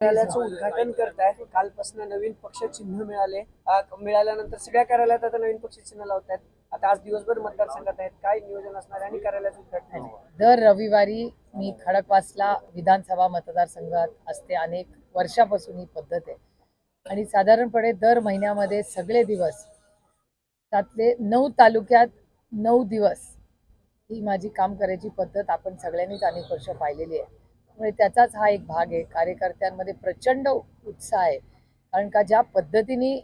कार्यालयाचं उद्घाटन करताय. कालपासून नवीन पक्ष चिन्ह मिळाले मिळाल्यानंतर सगळ्या कार्यालयात आता नवीन पक्ष चिन्ह लावतायत. आता आज दिवसभर मतदारसंघात आहेत. काय नियोजन असणार आणि कार्यालयाचं उद्घाटन? दर रविवारी मी खडकवासला विधानसभा मतदारसंघात असते. अनेक वर्षापासून ही पद्धत आहे. आणि साधारणपणे दर महिन्यामध्ये सगळे दिवस त्यातले नऊ तालुक्यात नऊ दिवस ही माझी काम करायची पद्धत आपण सगळ्यांनीच अनेक वर्ष पाहिलेली आहे. त्यामुळे त्याचाच हा एक भाग आहे. कार्यकर्त्यांमध्ये प्रचंड उत्साह आहे. कारण का ज्या पद्धतीने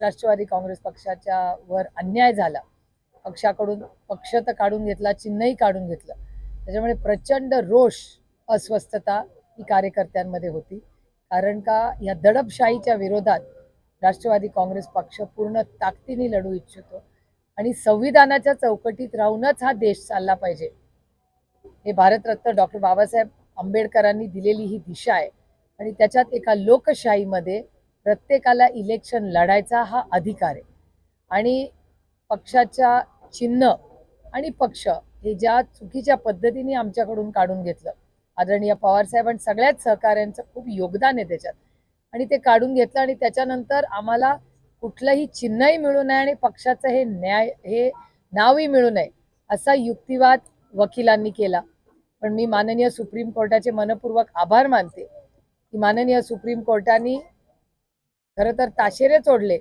राष्ट्रवादी काँग्रेस पक्षाच्या वर अन्याय झाला पक्षाकडून पक्ष तर काढून घेतला चिन्हही काढून घेतलं. त्याच्यामुळे प्रचंड रोष अस्वस्थता ही कार्यकर्त्यांमध्ये होती. कारण का या दडपशाहीच्या विरोधात राष्ट्रवादी काँग्रेस पक्ष पूर्ण ताकदीने लढू इच्छितो आणि संविधानाच्या चौकटीत राहूनच हा देश चालला पाहिजे. हे भारतरत्न डॉक्टर बाबासाहेब आंबेडकरांनी दिलेली ही दिशा आहे. आणि त्याच्यात एका लोकशाहीमध्ये प्रत्येकाला इलेक्शन लढायचा हा अधिकार आहे. आणि पक्षाच्या चिन्ह आणि पक्ष हे ज्या चुकीच्या पद्धतीने आमच्याकडून काढून घेतलं. आदरणीय पवारसाहेबांनी आणि सगळ्याच सहकाऱ्यांचं खूप योगदान आहे त्याच्यात. आणि ते काढून घेतलं आणि त्याच्यानंतर आम्हाला कुठलंही चिन्हही मिळू नये आणि पक्षाचं हे न्याय हे नावही मिळू नये असा युक्तिवाद वकिलांनी केला. पण मी माननीय सुप्रीम कोर्टाचे मनपूर्वक आभार मानते की माननीय सुप्रीम कोर्टाने खरं तर ताशेरे सोडले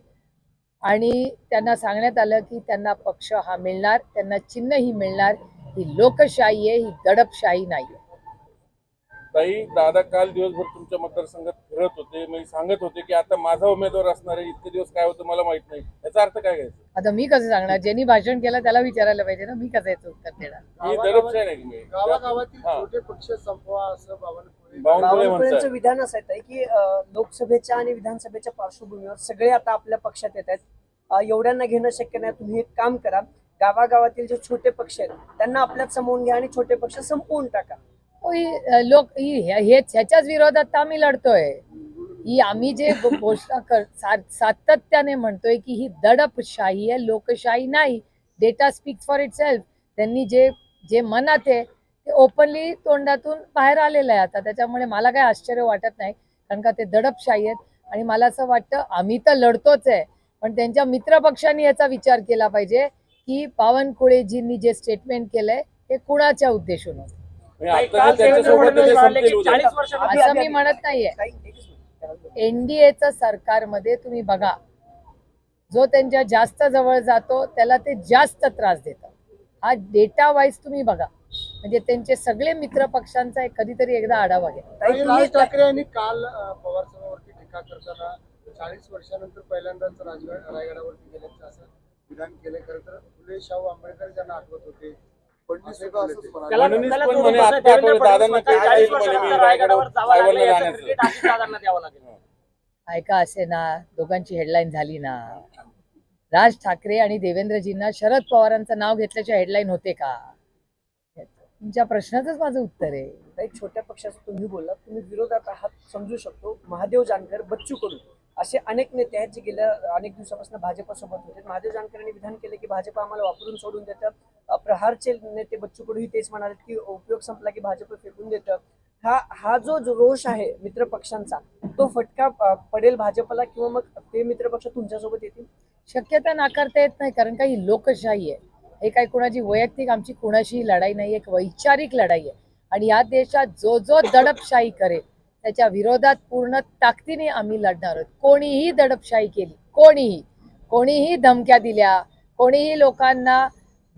आणि त्यांना सांगण्यात आलं की त्यांना पक्ष हा मिळणार त्यांना चिन्ह ही मिळणार ही लोकशाही आहे ही दडपशाही नाही. ताई दादा काल दिवसभर तुमच्या मतदारसंघात फिरत होते. मी सांगत होते की आता माझा उमेदवार असणार आहे इतके दिवस काय होतं मला माहीत नाही. याचा अर्थ काय घ्यायचा? आता मी कसं सांगणार? ज्यांनी भाषण केलं त्याला विचारायला पाहिजे ना. मी कसं याचं उत्तर देणार? ही दडपशाही नाही की गावागावातील हा. छोटे पक्ष संपवा असं बावनकुळे बावनकुळे बावनकुळेंचं म्हणताय विधान असं आहे की अ, लोकसभेच्या आणि विधानसभेच्या पार्श्वभूमीवर सगळे आता आपल्या पक्षात येत आहेत. अ, एवढ्यांना घेणं शक्य नाही. तुम्ही एक काम करा. गावागावातील जे छोटे पक्ष आहेत त्यांना आपल्यात सामावून घ्या आणि छोटे पक्ष संपवून टाका. हो, लोक ह्याच्याच विरोधात तर आम्ही लढतोय. ही आम्ही जे घोषणा कर सातत्याने म्हणतोय की ही दडपशाही आहे लोकशाही नाही. Data speaks for itself त्यांनी जे जे मनात आहे ते ओपनली तोंडातून बाहेर आलेलं आहे आता. त्याच्यामुळे मला काही आश्चर्य वाटत नाही कारण का ते दडपशाही आहेत. आणि मला असं वाटतं आम्ही तर लढतोच आहे. पण त्यांच्या मित्रपक्षांनी याचा विचार केला पाहिजे की बावनकुळेजींनी जे स्टेटमेंट केलंय ते कुणाच्या उद्देशून असं मी म्हणत नाहीये. ताई, एकच मिनिट. एनडीएचं सरकारमध्ये तुम्ही बघा जो त्यांच्या जास्त जवळ जातो त्याला ते जास्त त्रास देतात. हा डेटा वाईज तुम्ही बघा. म्हणजे त्यांचे सगळे मित्र पक्षांचा एक कधीतरी एकदा आढावा घ्या. राज ठाकरे यांनी काल पवार साहेबांवरती टीका करताना चाळीस वर्षानंतर पहिल्यांदाच राजगड रायगडावरती गेल्याचं असं विधान केले. खरं तर फुले शाहू आंबेडकर ज्यांना आठवत होते ऐका असे ना दोघांची हेडलाईन झाली ना. राज ठाकरे आणि देवेंद्रजींना शरद पवारांचं नाव घेतल्याच्या हेडलाईन होते का? तुमच्या प्रश्नाचंच माझं उत्तर आहे. काही छोट्या पक्षाचं तुम्ही बोलला. तुम्ही विरोधात आहात समजू शकतो. महादेव जानकर बच्चू कडू असे अनेक नेते आहेत जे गेल्या अनेक दिवसापासून भाजपसोबत होते. महादेव जानकरांनी विधान केले की भाजप आम्हाला वापरून सोडून देतं अ, प्रहारचे नेते बच्चू कडू ही तेच म्हणाले की उपयोग संपला की भाजप फेकून देतं. हा हा जो रोष आहे मित्र पक्षांचा तो फटका पडेल भाजपला किंवा मग ते मित्र पक्ष तुमच्यासोबत येतील? शक्यता नाकारता येत नाही कारण काही लोकशाही आहे. हे काही कोणाची वैयक्तिक आमची कोणाशीही लढाई नाही एक वैचारिक लढाई आहे. आणि या देशात जो जो दडपशाही करेल त्याच्या विरोधात पूर्ण ताकदीने आम्ही लढणार आहोत. कोणीही दडपशाही केली कोणीही कोणीही धमक्या दिल्या कोणीही लोकांना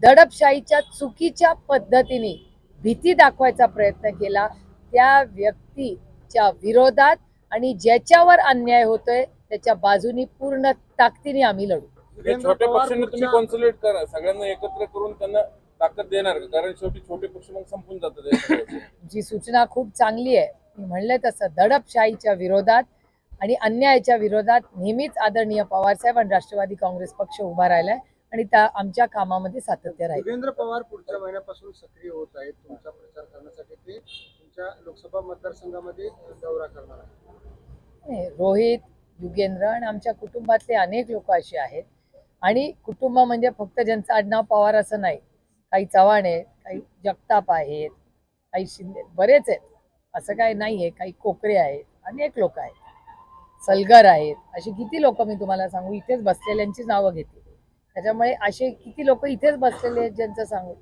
दडपशाहीच्या चुकीच्या पद्धतीने भीती दाखवायचा प्रयत्न केला. त्या व्यक्तीच्या विरोधात आणि ज्याच्यावर अन्याय होतोय त्याच्या बाजूनी पूर्ण ताकदीने आम्ही लढू. हे छोट्या पक्षांना तुम्ही कॉन्सन्ट्रेट करा. सगळ्यांना एकत्र करून त्यांना ताकद देणार का? कारण शेवटी छोटे पक्ष मग संपून जातात या सगळ्याचे. जी सूचना खूप चांगली आहे. मी म्हणले तसं दडपशाहीच्या विरोधात आणि अन्यायाच्या विरोधात नेहमीच आदरणीय पवारसाहेब आणि राष्ट्रवादी काँग्रेस पक्ष उभा राहिलाय. आणि त्या आमच्या कामामध्ये सातत्य राहील. युगेंद्र पवार पुढच्या महिन्यापासून सक्रिय होत आहेत. तुमचा प्रचार करण्यासाठी ते तुमच्या लोकसभा मतदारसंघामध्ये दौरा करणार आहेत. रोहित युगेंद्र आणि आमच्या कुटुंबातले अनेक लोक असे आहेत. आणि कुटुंब म्हणजे फक्त ज्यांचं आडनाव पवार असं नाही. काही चव्हाण आहेत काही जगताप आहेत काही शिंदे बरेच आहेत. असं काही नाही आहे काही कोकरे आहेत. अनेक लोक आहेत. सलगर आहेत. अशी किती लोक मी तुम्हाला सांगू? इथेच बसलेल्यांची नावं घेते. त्याच्यामुळे असे किती लोक इथेच बसलेले आहेत ज्यांचं सांगू.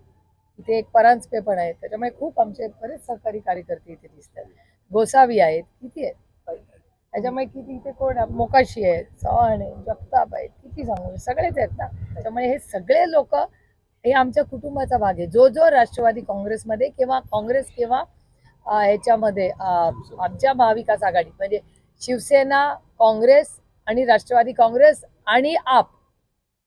इथे एक परांजपे पण आहेत. त्याच्यामुळे खूप आमचे बरेच सहकारी कार्यकर्ते इथे दिसतात. गोसावी आहेत किती आहेत? त्याच्यामुळे किती इथे कोण आहे? मोकाशी आहेत चव्हाण आहे जगताप आहेत किती सांगू? सगळेच आहेत ना? त्याच्यामुळे हे सगळे लोक हे आमच्या कुटुंबाचा भाग आहे. जो जो राष्ट्रवादी काँग्रेसमध्ये किंवा काँग्रेस किंवा ह्याच्यामध्ये आमच्या महाविकास आघाडी म्हणजे शिवसेना काँग्रेस आणि राष्ट्रवादी काँग्रेस आणि आप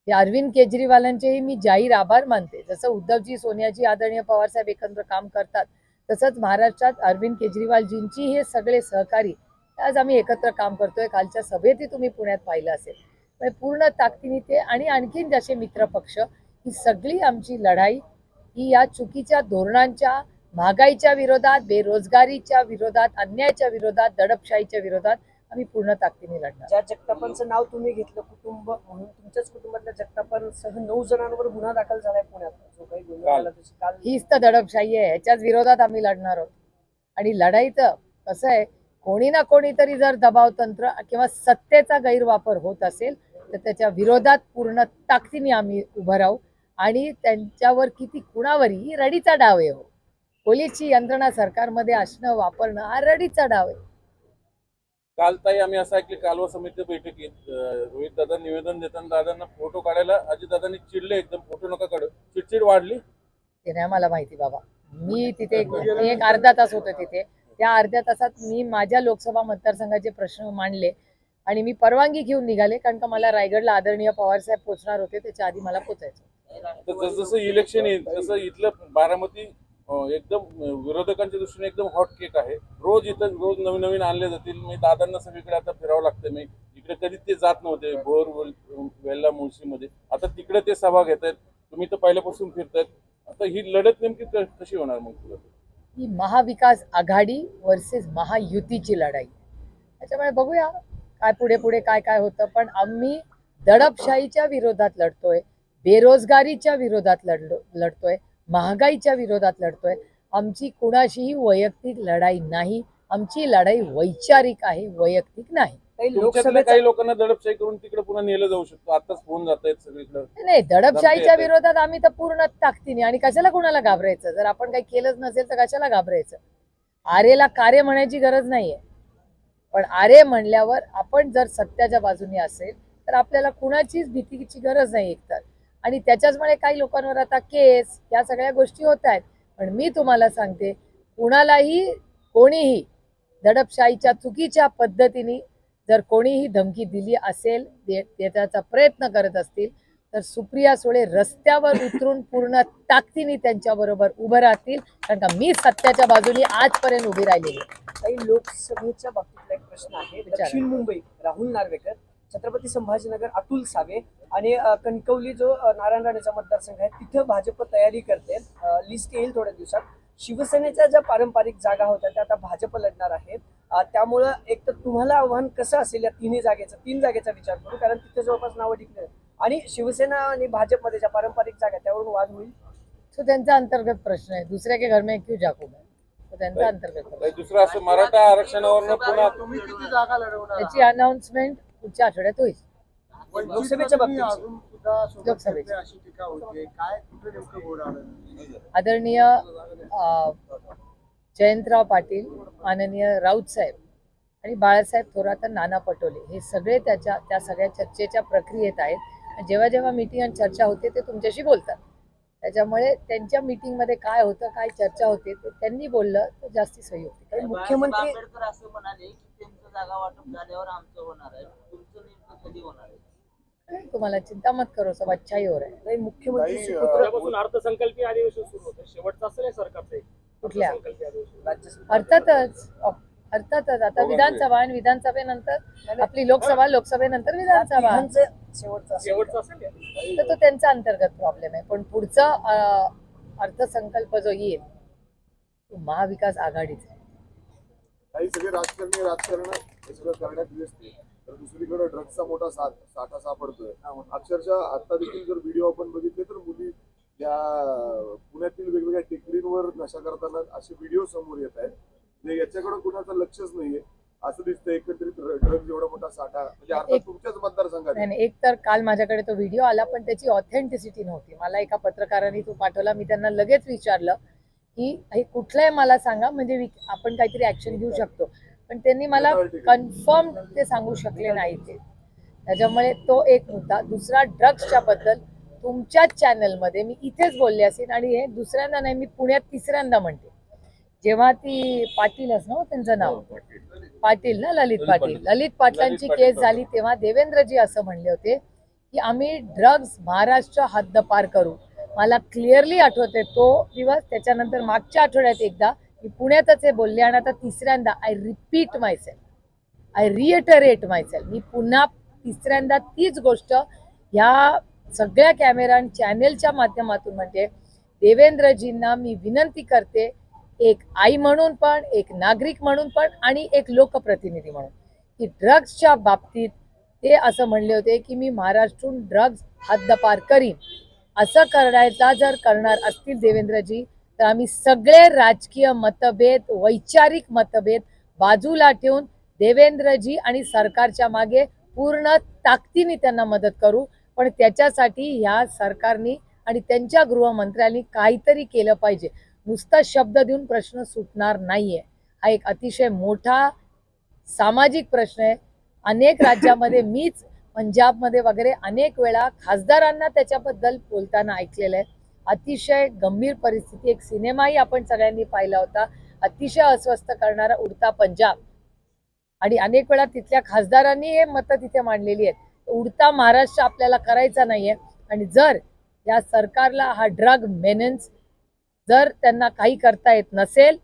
हे अरविंद केजरीवालांचेही मी जाहीर आभार मानते. जसं उद्धवजी सोनियाजी आदरणीय पवारसाहेब एकत्र काम करतात तसंच महाराष्ट्रात अरविंद केजरीवालजींची हे सगळे सहकारी आज आम्ही एकत्र काम करतोय. कालच्या सभेतही तुम्ही पुण्यात पाहिलं असेल. म्हणजे पूर्ण ताकदीने ते आणि आणखीन जसे मित्रपक्ष ही सगळी आमची लढाई ही या चुकीच्या धोरणांच्या महागाईच्या विरोधात बेरोजगारीच्या विरोधात अन्यायाच्या विरोधात दडपशाहीच्या विरोधात आम्ही पूर्ण ताकदीने लढणार. ज्या जगतापांचं नाव तुम्ही घेतलं कुटुंब म्हणून तुमच्याच कुटुंबातल्या जगतापांसह नऊ जणांवर गुन्हा दाखल झालाय पुण्यात. जो काही गुन्हा काल. झाला त्याची काल हीच तर दडपशाही आहे. ह्याच्याच विरोधात आम्ही लढणार आहोत. आणि लढाईचं कसं आहे कोणी ना कोणीतरी जर दबाव तंत्र किंवा सत्तेचा गैरवापर होत असेल तर त्याच्या विरोधात पूर्ण ताकदीने आम्ही उभं राहू. आणि त्यांच्यावर किती कुणावरही ही रडीचा डाव आहे हो. पोलीसची यंत्रणा सरकारमध्ये असणं वापरणं हा रडीचा डाव आहे. काल ताई आम्ही असं ऐकले कालवा समिती बैठकीत रोहित दादा निवेदन देताना दादांना फोटो काढायला अजितदादांनी चिडले एकदम फोटो नका काढू. चिडचिड वाढली. ते नाही मला माहिती बाबा. मी तिथे एक मी एक अर्धा तास होते तिथे. त्या अर्ध्या तासात मी माझ्या लोकसभा मतदारसंघाचे प्रश्न मांडले आणि मी परवानगी घेऊन निघाले कारण का मला रायगडला आदरणीय पवारसाहेब पोचणार होते त्याच्या आधी मला पोचायचं तर जसं जसं इलेक्शन येईल तसं इथलं बारामती एकदम विरोधकांच्या दृष्टीने एकदम हॉट केक आहे. रोज इथं रोज नवीन नवीन आणले जातील. मी दादांना सगळीकडे आता फिरावं लागतं मी इकडे कधी ते जात नव्हते भोर वेल्ला मुळशीमध्ये. आता तिकडे ते सभा घेत आहेत तुम्ही तर पहिल्यापासून फिरतायत. आता ही लढत नेमकी कशी होणार मग तुला ही महाविकास आघाडी वर्सेस महायुतीची लढाई. त्याच्यामुळे बघूया काय पुढे पुढे काय काय होतं. पण आम्ही दडपशाहीच्या विरोधात लढतोय बेरोजगारीच्या विरोधात लढलो लढतोय. महागाईच्या विरोधात लढतोय. आमची कुणाशीही वैयक्तिक लढाई नाही. आमची लढाई वैचारिक आहे वैयक्तिक नाही. काही तुमच्यातल्या लोकसभेचा काही लोकांना दडपशाही करून तिकडे पुन्हा नेलं जाऊ शकतो. आताच फोन जात आहेत सगळीकडे. नाही दडपशाहीच्या. विरोधात आम्ही तर पूर्ण ताकदीने आणि कशाला कुणाला घाबरायचं? जर आपण काही केलंच नसेल तर कशाला घाबरायचं? आरेला कार्य म्हणायची गरज नाहीये. पण आरे म्हणल्यावर आपण जर सत्याच्या बाजूने असेल तर आपल्याला कुणाचीच भीतीची गरज नाही एकतर. आणि त्याच्याचमुळे काही लोकांवर आता केस या सगळ्या गोष्टी होत आहेत पण मी तुम्हाला सांगते कुणालाही कोणीही दडपशाहीच्या चुकीच्या पद्धतीने जर कोणीही धमकी दिली असेल दे- त्याचा प्रयत्न करत असतील तर सुप्रिया सुळे रस्त्यावर उतरून पूर्ण ताकदीने त्यांच्याबरोबर उभं राहतील कारण का मी सत्याच्या बाजूने आजपर्यंत उभी राहिलेली. काही लोकसभेच्या बाबतीतला एक प्रश्न आहे. दक्षिण मुंबई राहुल नार्वेकर छत्रपती संभाजीनगर अतुल सावे आणि कणकवली जो नारायण राणेचा मतदारसंघ आहे तिथं भाजप तयारी करते. लिस्ट येईल थोड्या दिवसात. शिवसेनेच्या ज्या पारंपरिक जागा होत्या त्या आता भाजप लढणार आहेत अ, त्यामुळं एक तर तुम्हाला आव्हान कसं असेल या तिन्ही जागेचं? तीन जागेचा विचार करू कारण तिथे जवळपास नावं टिकले आणि शिवसेना आणि भाजपमध्ये ज्या पारंपरिक जागा त्यावरून वाद होईल? तो त्यांचा अंतर्गत प्रश्न आहे. दुसऱ्या के घर में क्यों जाकू मैं? तो त्यांचा अंतर्गत आहे. दुसरं असं मराठा आरक्षणावरनं पुन्हा तुम्ही किती जागा लढवणार त्याची अनाउन्समेंट पुढच्या आठवड्यात होईल. लोकसभेच्या बाबतीत. लोकसभेच्या. होते आदरणीय जयंतराव पाटील माननीय राऊत साहेब आणि बाळासाहेब थोरात नाना पटोले हे सगळे त्याच्या त्या सगळ्या चर्चेच्या प्रक्रियेत आहेत. आणि जेव्हा जेव्हा मीटिंग आणि चर्चा होते ते तुमच्याशी बोलतात. त्याच्यामुळे त्यांच्या मीटिंगमध्ये काय होतं काय चर्चा होते ते त्यांनी बोललं तर जास्ती संयुक्त काही मुख्यमंत्री आंबेडकर असं म्हणाले की त्यांचं जागा वाटप झाल्यावर आमचं होणार आहे. तुमचं नेमकं कधी होणार आहे? तुम्हाला चिंता मत करो सब अच्छा ही हो रहा है काही मुख्यमंत्री सुपुत्र उद्यापासून अर्थसंकल्पीय अधिवेशन सुरू होतं. शेवटचं असेल हे सरकारचं एक कुठल्या? अर्थसंकल्पीय अधिवेशन. राज्यसभा. अर्थातच अर्थातच आता विधानसभा आणि विधानसभेनंतर आपली लोकसभा लोकसभेनंतर विधानसभा. तिघांचं शेवटचं असेल. शेवटचं असेल हे? तर तो त्यांचा अंतर्गत प्रॉब्लेम आहे. पण पुढचा अं, अर्थसंकल्प जो येईल तो महाविकास आघाडीचा आहे. काही सगळे राजकारणी राजकारण हे सगळं करण्यात व्यस्त आहे. तर दुसरीकडे ड्रग्सचा मोठा सा- साठा सापडतोय. अक्षरशः आता देखील जर व्हिडिओ आपण बघितले तर मुली या पुण्यातील वेगवेगळ्या टेकडींवर नशा करताना असे व्हिडिओ समोर येत आहेत. म्हणजे याच्याकडे कुणाचं लक्षच नाहीये. असं दिसतं एकत्रित ड्रग्ज एवढा मोठा साठा. म्हणजे तुमच्याच मतदारसंघात एक तर काल माझ्याकडे तो व्हिडिओ आला पण त्याची ऑथेंटिसिटी नव्हती. मला एका पत्रकाराने तो पाठवला. मी त्यांना लगेच विचारलं की हे कुठलं आहे मला सांगा म्हणजे आपण काहीतरी ऍक्शन घेऊ शकतो. पण त्यांनी मला कन्फर्म ते सांगू शकले नाही ते. त्याच्यामुळे तो एक मुद्दा. दुसरा ड्रग्सच्या बद्दल तुमच्याच चॅनलमध्ये मी इथेच बोलले असेल आणि हे दुसऱ्यांदा नाही मी पुण्यात तिसऱ्यांदा म्हणते. जेव्हा ती पाटीलच ना हो त्यांचं नाव? पाटील. ना ललित पाटील. ललित पाटलांची पाटील केस झाली तेव्हा देवेंद्रजी असं म्हणले होते की आम्ही ड्रग्ज महाराष्ट्र हद्दपार करू. मला क्लिअरली आठवते तो दिवस त्याच्यानंतर मागच्या आठवड्यात एकदा मी पुण्यातच हे बोलले आणि आता तिसऱ्यांदा I repeat myself I reiterate myself मी पुन्हा तिसऱ्यांदा तीच गोष्ट ह्या सगळ्या कॅमेरा आणि चॅनेलच्या माध्यमातून म्हणजे देवेंद्रजींना मी विनंती करते एक आई म्हणून पण एक नागरिक म्हणून पण आणि एक लोकप्रतिनिधी म्हणून की ड्रग्सच्या बाबतीत ते असं म्हणले होते की मी महाराष्ट्रून ड्रग्ज हद्दपार करीन. असं करायचा जर करणार असतील देवेंद्रजी तर आम्ही सगळे राजकीय मतभेद वैचारिक मतभेद बाजूला ठेवून देवेंद्रजी आणि सरकारच्या मागे पूर्ण ताकदीने त्यांना मदत करू. पण त्याच्यासाठी ह्या सरकारनी आणि त्यांच्या गृहमंत्र्यांनी काहीतरी केलं पाहिजे. नुसता शब्द देऊन प्रश्न सुटणार नाहीये. हा एक अतिशय मोठा सामाजिक प्रश्न आहे. अनेक राज्यामध्ये मीच पंजाबमध्ये वगैरे अनेक वेळा खासदारांना त्याच्याबद्दल बोलताना ऐकलेलं आहे. अतिशय गंभीर परिस्थिती एक सिनेमाही आपण सगळ्यांनी पाहिला होता. अतिशय अस्वस्थ करणारा उडता पंजाब. आणि अनेक वेळा तिथल्या खासदारांनी हे मतं तिथे मांडलेली आहेत. उडता महाराष्ट्र आपल्याला करायचा नाहीये. आणि जर या सरकारला हा ड्रग मेनेन्स जर त्यांना काही करता येत नसेल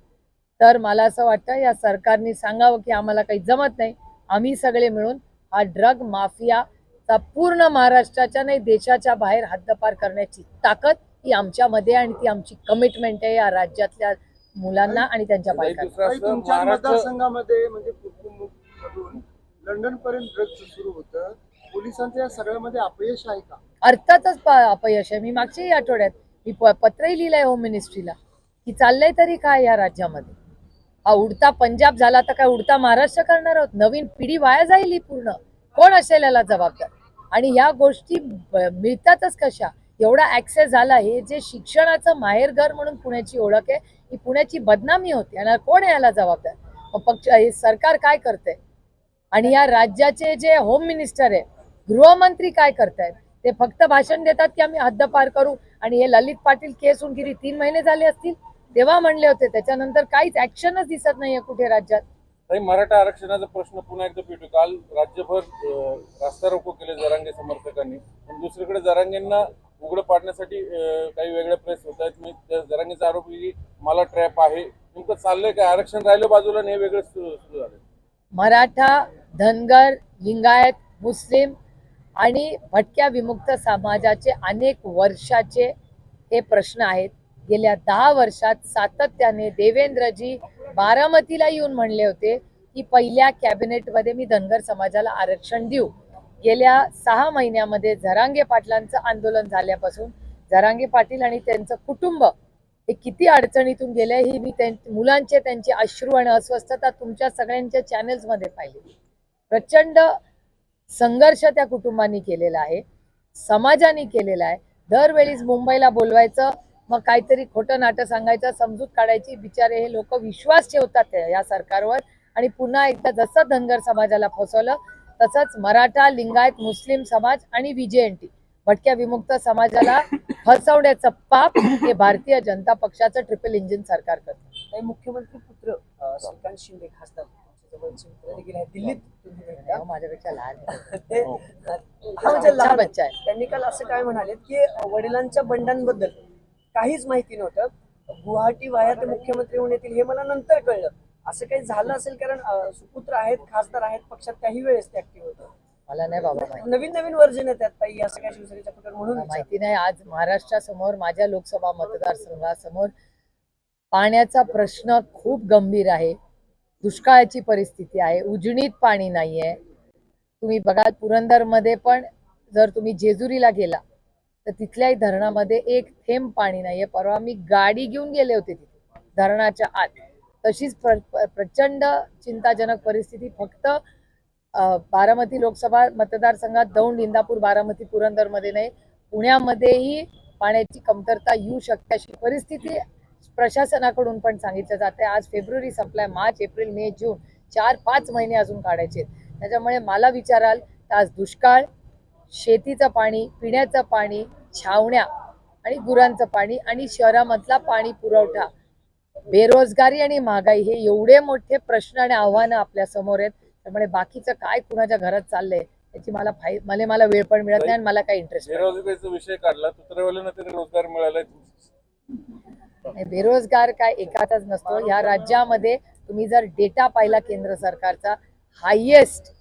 तर मला असं वाटतं या सरकारने सांगावं की आम्हाला काही जमत नाही. आम्ही सगळे मिळून हा ड्रग माफियाचा पूर्ण महाराष्ट्राच्या नाही देशाच्या बाहेर हद्दपार करण्याची ताकद ही आमच्यामध्ये आहे आणि ती आमची कमिटमेंट आहे या राज्यातल्या मुलांना आणि त्यांच्या बायकांना मतदारसंघामध्ये म्हणजे लंडन पर्यंत ड्रग्ज सुरू होतं. पोलिसांचं या सगळ्यामध्ये अपयश आहे का? अर्थातच अपयश आहे. मी मागच्याही आठवड्यात मी पत्रही लिहिलंय होम मिनिस्ट्रीला की चाललंय तरी काय या राज्यामध्ये? हा उडता पंजाब झाला तर काय उडता महाराष्ट्र करणार आहोत? नवीन पिढी वाया जाईल ही पूर्ण. कोण असेल याला जबाबदार? आणि ह्या गोष्टी मिळतातच कशा? एवढा ऍक्सेस झाला हे जे शिक्षणाचं माहेरघर म्हणून पुण्याची ओळख आहे ही पुण्याची बदनामी होती. आणि कोण आहे याला जबाबदार? मग पक्ष हे सरकार काय करते आणि या राज्याचे जे होम मिनिस्टर आहे गृहमंत्री काय करतायत? ते फक्त भाषण देतात की आम्ही हद्दपार करू. आणि हे ललित पाटील केस उनगिरी तीन महिने झाले असतील. तेव्हा म्हणले होते त्याच्यानंतर काहीच ऍक्शनच दिसत नाहीये कुठे राज्यात. काही मराठा आरक्षणाचा प्रश्न पुन्हा एकदा पेटू काल राज्यभर अं, रास्ता रोको केले जरांगे समर्थकांनी. पण दुसरीकडे जरांगेंना उघडं पाडण्यासाठी अं, काही वेगळे प्रेस होत आहेत. मी त्या जरांगेचा आरोप की मला ट्रॅप आहे. नेमकं चाललंय काय? आरक्षण राहिलं बाजूला आणि हे वेगळं सुरू सुरू झालं. मराठा धनगर लिंगायत मुस्लिम आणि भटक्या विमुक्त समाजाचे अनेक वर्षाचे हे प्रश्न आहेत. गेल्या दहा वर्षात सातत्याने देवेंद्रजी बारामतीला येऊन म्हणले होते की पहिल्या कॅबिनेटमध्ये मी धनगर समाजाला आरक्षण देऊ. गेल्या सहा महिन्यामध्ये झरांगे पाटलांचं आंदोलन झाल्यापासून झरांगे पाटील आणि त्यांचं कुटुंब हे किती अडचणीतून गेले ही मी त्यां मुलांचे त्यांचे अश्रू आणि अस्वस्थता तुमच्या सगळ्यांच्या चॅनेल्समध्ये पाहिली. प्रचंड संघर्ष त्या कुटुंबांनी केलेला आहे समाजाने केलेला आहे. दरवेळीच मुंबईला बोलवायचं मग काहीतरी खोटं नाटं सांगायचं समजूत काढायची बिचारे हे लोक विश्वास ठेवतात या सरकारवर. आणि पुन्हा एकदा जसं धनगर समाजाला फसवलं तसंच मराठा लिंगायत मुस्लिम समाज आणि विजेएनटी भटक्या विमुक्त समाजाला फसवण्याचं पाप हे भारतीय जनता पक्षाचं ट्रिपल इंजिन सरकार करतं. मुख्यमंत्री पुत्र श्रीकांत शिंदे खासदार दिल्लीत. हो, माझ्यापेक्षा लहान हो. म्हणजे बच्चा लहान. बच्चा आहे. त्यांनी काल असं काय म्हणालेत की वडिलांच्या बंडांबद्दल काहीच माहिती नव्हतं. गुवाहाटी वाया ते मुख्यमंत्री होऊन येतील हे मला नंतर कळलं. असं काही झालं असेल कारण सुपुत्र आहेत खासदार आहेत पक्षात काही वेळेस ते ऍक्टिव्ह होतं. मला नाही बाबा नवीन नवीन वर्जन येतात ताई असं काय शिवसेनेच्या पुढे म्हणून. माहिती नाही. आज महाराष्ट्रासमोर माझ्या लोकसभा मतदारसंघासमोर पाण्याचा प्रश्न खूप गंभीर आहे. दुष्काळाची परिस्थिती आहे. उजनीत पाणी नाहीये. तुम्ही बघाल पुरंदरमध्ये पण जर तुम्ही जेजुरीला गेला तर तिथल्याही धरणामध्ये एक थेंब पाणी नाहीये. परवा मी गाडी घेऊन गेले होते तिथे धरणाच्या आत. तशीच प्र- प्र- प्रचंड चिंताजनक परिस्थिती. फक्त बारामती लोकसभा मतदारसंघात दौंड इंदापूर बारामती पुरंदरमध्ये नाही. पुण्यामध्येही पाण्याची कमतरता येऊ शकते अशी परिस्थिती प्रशासनाकडून पण सांगितलं जाते. आज फेब्रुवारी संपलाय मार्च एप्रिल मे जून. चार पाच महिने अजून काढायचे आहेत. त्याच्यामुळे मला विचाराल तर आज दुष्काळ शेतीचं पाणी पिण्याचं पाणी छावण्या आणि गुरांचं पाणी आणि शहरामधला पाणी पुरवठा. बेरोजगारी आणि महागाई हे एवढे मोठे प्रश्न आणि आव्हानं आपल्यासमोर आहेत. त्यामुळे बाकीचं काय कुणाच्या घरात चाललंय याची मला फाय मला मला वेळ पण मिळत नाही आणि मला काही इंटरेस्ट बेरोजगारीचा विषय काढला रोजगार मिळालाय बेरोजगार काय एकाचाच नसतो. या राज्यामध्ये तुम्ही जर डेटा पाहिला केंद्र सरकारचा हायेस्ट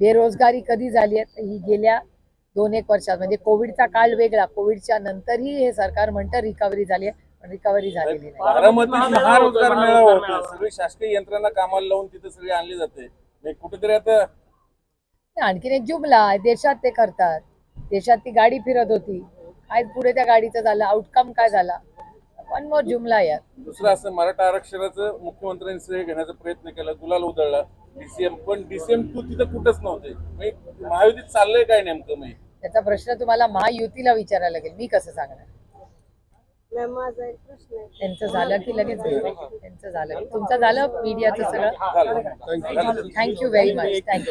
बेरोजगारी कधी झाली आहे ही गेल्या दोन एक वर्षात म्हणजे कोविडचा काळ वेगळा. कोविडच्या नंतरही हे सरकार म्हणतं रिकव्हरी झाली आहे पण रिकव्हरी झालेली नाही. शासकीय यंत्रणा कामाला लावून तिथे सगळी आणली जाते. नाही कुठेतरी आता आणखीन एक जुमला आहे. देशात ते करतात. देशात ती गाडी फिरत होती. काय पुढे त्या गाडीचं झालं? आउटकम काय झाला? वन मोर जुमला यार दुसरं असं मराठा आरक्षणाचं मुख्यमंत्र्यांनी श्रेय घेण्याचा प्रयत्न केला. गुलाल उधळला. डीसीएम पण डीसीएम टू तिथं कुठंच नव्हते. मग महायुतीत चाललंय काय नेमकं मग त्याचा प्रश्न तुम्हाला महायुतीला विचारायला लागेल. मी कसं सांगणार? मॅम माझा एक प्रश्न आहे. त्यांचं झालं की लगेच. त्यांचं झालं. तुमचं झालं मीडियाचं सगळं? Thank you very much thank you